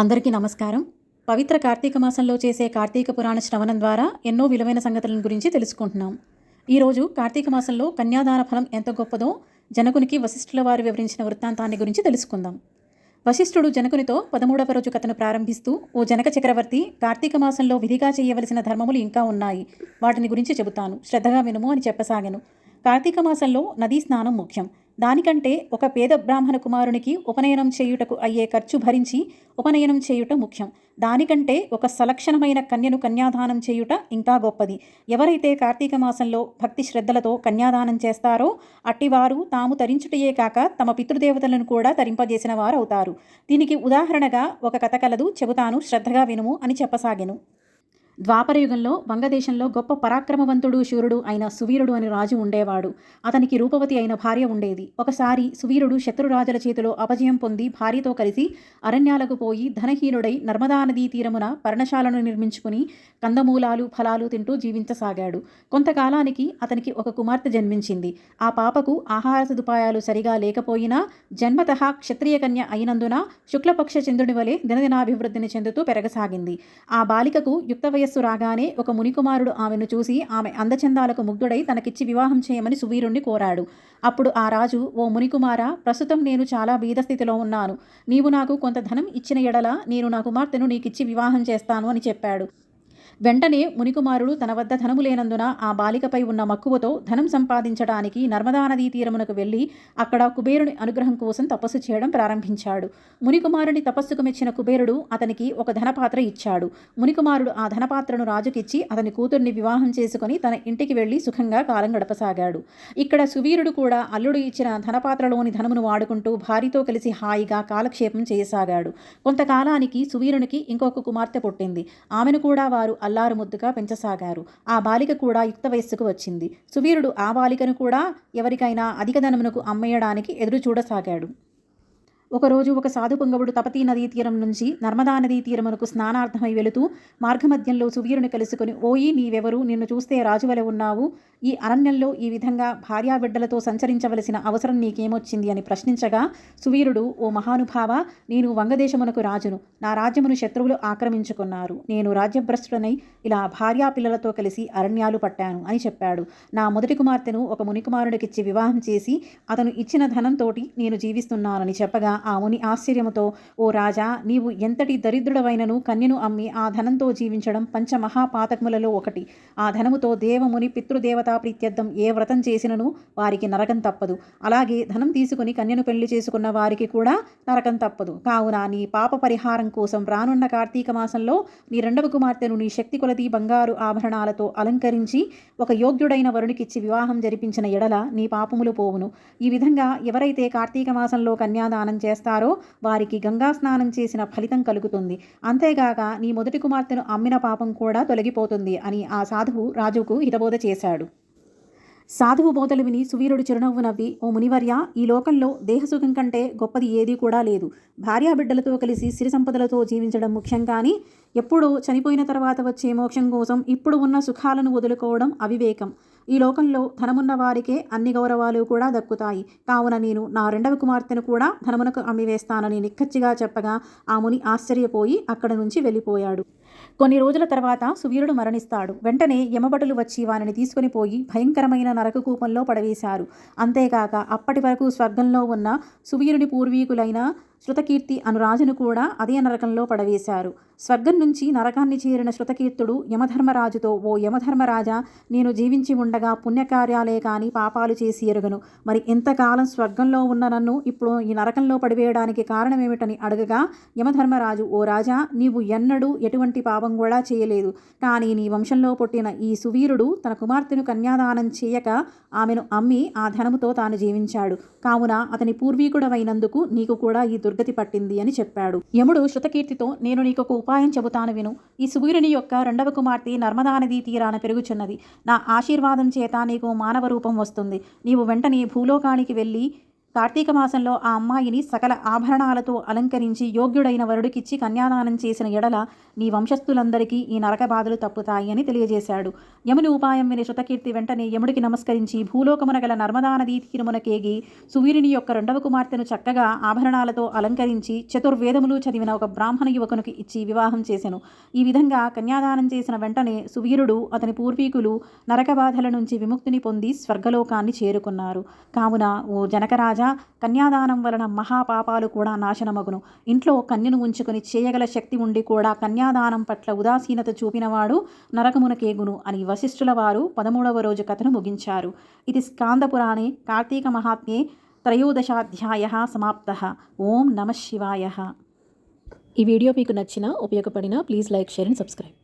అందరికీ నమస్కారం. పవిత్ర కార్తీక మాసంలో చేసే కార్తీక పురాణ శ్రవణం ద్వారా ఎన్నో విలువైన సంగతులను గురించి తెలుసుకుంటున్నాం. ఈరోజు కార్తీక మాసంలో కన్యాదాన ఫలం ఎంత గొప్పదో జనకునికి వశిష్ఠుల వారు వివరించిన వృత్తాంతాన్ని గురించి తెలుసుకుందాం. వశిష్ఠుడు జనకునితో పదమూడవ రోజు కథను ప్రారంభిస్తూ ఓ జనక చక్రవర్తి కార్తీక మాసంలో విధిగా చేయవలసిన ధర్మములు ఇంకా ఉన్నాయి. వాటిని గురించి చెబుతాను. శ్రద్ధగా వినుము అని చెప్పసాగాను. కార్తీక మాసంలో నదీ స్నానం ముఖ్యం. దానికంటే ఒక పేద బ్రాహ్మణ కుమారునికి ఉపనయనం చేయుటకు అయ్యే ఖర్చు భరించి ఉపనయనం చేయుట ముఖ్యం. దానికంటే ఒక సలక్షణమైన కన్యను కన్యాదానం చేయుట ఇంకా గొప్పది. ఎవరైతే కార్తీక మాసంలో భక్తి శ్రద్ధలతో కన్యాదానం చేస్తారో అట్టివారు తాము తరించుటయే కాక తమ పితృదేవతలను కూడా తరింపజేసిన వారు అవుతారు దీనికి ఉదాహరణగా ఒక కథ కలదు చెబుతాను శ్రద్ధగా వినుము అని చెప్పసాగెను. ద్వాపరయుగంలో వంగదేశంలో గొప్ప పరాక్రమవంతుడు శూరుడు అయిన సువీరుడు అని రాజు ఉండేవాడు. అతనికి రూపవతి అయిన భార్య ఉండేది. ఒకసారి సువీరుడు శత్రురాజుల చేతిలో అపజయం పొంది భార్యతో కలిసి అరణ్యాలకు పోయి ధనహీనుడై నర్మదా నదీ తీరమున పర్ణశాలను నిర్మించుకుని కందమూలాలు ఫలాలు తింటూ జీవించసాగాడు. కొంతకాలానికి అతనికి ఒక కుమార్తె జన్మించింది. ఆ పాపకు ఆహార సదుపాయాలు సరిగా లేకపోయినా జన్మత క్షత్రియ కన్య అయినందున శుక్లపక్ష చంద్రుని వలె దినదినాభివృద్ధిని చెందుతూ పెరగసాగింది. ఆ బాలికకు యుక్త వయస్సు రాగానే ఒక మునికుమారుడు ఆమెను చూసి ఆమె అందచందాలకు ముగ్ధుడై తనకిచ్చి వివాహం చేయమని సువీరుణ్ణి కోరాడు. అప్పుడు ఆ రాజు ఓ మునికుమార ప్రస్తుతం నేను చాలా బీదస్థితిలో ఉన్నాను. నీవు నాకు కొంత ధనం ఇచ్చిన ఎడల నేను నా కుమార్తెను నీకిచ్చి వివాహం చేస్తాను అని చెప్పాడు. వెంటనే మునికుమారుడు తన వద్ద ధనము లేనందున ఆ బాలికపై ఉన్న మక్కువతో ధనం సంపాదించడానికి నర్మదా నదీ తీరమునకు వెళ్ళి అక్కడ కుబేరుని అనుగ్రహం కోసం తపస్సు చేయడం ప్రారంభించాడు. మునికుమారుని తపస్సుకు మెచ్చిన కుబేరుడు అతనికి ఒక ధనపాత్ర ఇచ్చాడు. మునికుమారుడు ఆ ధనపాత్రను రాజుకిచ్చి అతని కూతుర్ని వివాహం చేసుకుని తన ఇంటికి వెళ్ళి సుఖంగా కాలం గడపసాగాడు. ఇక్కడ సువీరుడు కూడా అల్లుడు ఇచ్చిన ధనపాత్రలోని ధనమును వాడుకుంటూ భార్యతో కలిసి హాయిగా కాలక్షేపం చేయసాగాడు. కొంతకాలానికి సువీరునికి ఇంకొక కుమార్తె పుట్టింది. ఆమెను కూడా వారు అల్లారు ముద్దుగా పెంచసాగారు. ఆ బాలిక కూడా యుక్త వయస్సుకు వచ్చింది. సువీరుడు ఆ బాలికను కూడా ఎవరికైనా అధిక ధనమునకు అమ్మేయడానికి ఎదురు చూడసాగాడు. ఒకరోజు ఒక సాధు పొంగవుడు తపతీ నదీ తీరం నుంచి నర్మదా నదీ తీరమునకు స్నానార్థమై వెళుతూ మార్గమధ్యంలో సువీరుని కలుసుకుని ఓయి నీవెవరు? నిన్ను చూస్తే రాజువలె ఉన్నావు. ఈ అరణ్యంలో ఈ విధంగా భార్యాబిడ్డలతో సంచరించవలసిన అవసరం నీకేమొచ్చింది అని ప్రశ్నించగా సువీరుడు ఓ మహానుభావ నేను వంగదేశమునకు రాజును. నా రాజ్యమును శత్రువులు ఆక్రమించుకున్నారు. నేను రాజ్యభ్రష్టుడనై ఇలా భార్యా పిల్లలతో కలిసి అరణ్యాలు పట్టాను అని చెప్పాడు. నా మొదటి కుమార్తెను ఒక మునికుమారుడికిచ్చి వివాహం చేసి అతను ఇచ్చిన ధనంతోటి నేను జీవిస్తున్నానని చెప్పగా ఆ ముని ఆశ్చర్యముతో ఓ రాజా నీవు ఎంతటి దరిద్రుడవైనను కన్యను అమ్మి ఆ ధనంతో జీవించడం పంచమహాపాతకములలో ఒకటి. ఆ ధనముతో దేవముని పితృదేవత ప్రీత్యర్థం ఏ వ్రతం చేసినను వారికి నరకం తప్పదు. అలాగే ధనం తీసుకుని కన్యను పెళ్ళి చేసుకున్న వారికి కూడా నరకం తప్పదు. కావున నీ పాప పరిహారం కోసం రానున్న కార్తీక మాసంలో నీ రెండవ కుమార్తెను నీ శక్తి కొలది బంగారు ఆభరణాలతో అలంకరించి ఒక యోగ్యుడైన వరుణికిచ్చి వివాహం జరిపించిన ఎడల నీ పాపములు పోవును. ఈ విధంగా ఎవరైతే కార్తీక మాసంలో కన్యాదానం చేస్తారో వారికి గంగా స్నానం చేసిన ఫలితం కలుగుతుంది. అంతేగాక నీ మొదటి కుమార్తెను అమ్మిన పాపం కూడా తొలగిపోతుంది అని ఆ సాధువు రాజుకు హితబోధ చేశాడు. సాధువు బోధలు విని సువీరుడు చిరునవ్వు నవ్వి ఓ మునివర్య ఈ లోకంలో దేహసుఖం కంటే గొప్పది ఏదీ కూడా లేదు. భార్యాబిడ్డలతో కలిసి సిరి సంపదలతో జీవించడం ముఖ్యం కానీ ఎప్పుడో చనిపోయిన తర్వాత వచ్చే మోక్షం కోసం ఇప్పుడు ఉన్న సుఖాలను వదులుకోవడం అవివేకం. ఈ లోకంలో ధనమున్న వారికే అన్ని గౌరవాలు కూడా దక్కుతాయి. కావున నేను నా రెండవ కుమార్తెను కూడా ధనమునకు అమ్మివేస్తానని నిక్కచ్చిగా చెప్పగా ఆ ముని ఆశ్చర్యపోయి అక్కడ నుంచి వెళ్ళిపోయాడు. కొన్ని రోజుల తర్వాత సువీరుడు మరణిస్తాడు. వెంటనే యమభటులు వచ్చి వానిని తీసుకుని పోయి భయంకరమైన నరక కూపంలో పడవేశారు. అంతేకాక అప్పటి వరకు స్వర్గంలో ఉన్న సువీరుని పూర్వీకులైన శృతకీర్తి అను రాజును కూడా అదే నరకంలో పడవేశారు. స్వర్గం నుంచి నరకాన్ని చేరిన శృతకీర్తుడు యమధర్మరాజుతో ఓ యమధర్మరాజా నేను జీవించి ఉండగా పుణ్యకార్యాలే కాని పాపాలు చేసి ఎరుగను. మరి ఎంతకాలం స్వర్గంలో ఉన్న నన్ను ఇప్పుడు ఈ నరకంలో పడివేయడానికి కారణమేమిటని అడగగా యమధర్మరాజు ఓ రాజా నీవు ఎన్నడూ ఎటువంటి పాపం కూడా చేయలేదు. కానీ నీ వంశంలో పుట్టిన ఈ సువీరుడు తన కుమార్తెను కన్యాదానం చేయక ఆమెను అమ్మి ఆ ధనముతో తాను జీవించాడు. కావున అతని పూర్వీకుడమైనందుకు నీకు కూడా ఈ దుర్గతి పట్టింది అని చెప్పాడు. యముడు శృతకీర్తితో నేను నీకు ఒక ఉపాయం చెబుతాను విను. ఈ సూర్యుని యొక్క రెండవ కుమార్తె నర్మదా నదీ తీరాన పెరుగుచున్నది. నా ఆశీర్వాదం చేత నీకు మానవ రూపం వస్తుంది. నీవు వెంటనే భూలోకానికి వెళ్ళి కార్తీక మాసంలో ఆ అమ్మాయిని సకల ఆభరణాలతో అలంకరించి యోగ్యుడైన వరుడికిచ్చి కన్యాదానం చేసిన ఎడల నీ వంశస్థులందరికీ ఈ నరక బాధలు తప్పుతాయి అని తెలియజేశాడు. యముని ఉపాయం విని శృతకీర్తి వెంటనే యముడికి నమస్కరించి భూలోకమున గల నర్మదా నదీ తీరుమునకేగి సువీరుని యొక్క రెండవ కుమార్తెను చక్కగా ఆభరణాలతో అలంకరించి చతుర్వేదములు చదివిన ఒక బ్రాహ్మణ యువకునికి ఇచ్చి వివాహం చేశాను ఈ విధంగా కన్యాదానం చేసిన వెంటనే సువీరుడు అతని పూర్వీకులు నరక బాధల నుంచి విముక్తిని పొంది స్వర్గలోకాన్ని చేరుకున్నారు. కావున ఓ జనకరాజ కన్యాదానం వలన మహాపాపాలు కూడా నాశనమగును. ఇంట్లో కన్యను ఉంచుకొని చేయగల శక్తి ఉండి కూడా కన్యాదానం పట్ల ఉదాసీనత చూపినవాడు నరకమునకేగును అని వశిష్ఠుల వారు పదమూడవ రోజు కథను ముగించారు. ఇది స్కాందపురాణే కార్తీక మహాత్మ్యే త్రయోదశాధ్యాయ సమాప్త. ఓం నమ శివాయ. ఈ వీడియో మీకు నచ్చిన ఉపయోగపడిన please like share and subscribe.